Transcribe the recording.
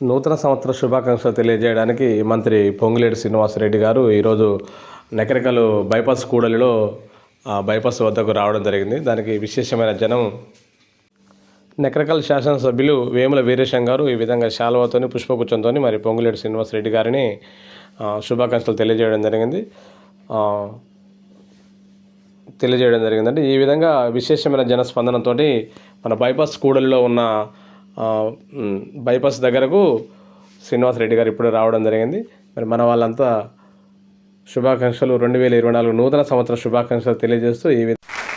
నూతన సంవత్సర శుభాకాంక్షలు తెలియజేయడానికి మంత్రి పొంగులేటి శ్రీనివాసరెడ్డి గారు ఈరోజు నెకరికలు బైపాస్ కూడలిలో బైపాస్ వద్దకు రావడం జరిగింది. దానికి విశేషమైన జనం నెకరకల్ శాసనసభ్యులు వేముల వీరేశం గారు ఈ విధంగా శాల్వాతోని పుష్పగుచ్చంతో మరి పొంగులేటి శ్రీనివాసరెడ్డి గారిని శుభాకాంక్షలు తెలియజేయడం జరిగింది. తెలియజేయడం జరిగిందంటే ఈ విధంగా విశేషమైన జనస్పందనతో మన బైపాస్ కూడలిలో ఉన్న బైపాస్ దగ్గరకు శ్రీనివాసరెడ్డి గారు ఇప్పుడు రావడం జరిగింది. మరి మన వాళ్ళంతా శుభాకాంక్షలు. రెండు వేల ఇరవై నాలుగు నూతన సంవత్సర శుభాకాంక్షలు తెలియజేస్తూ ఈ విధంగా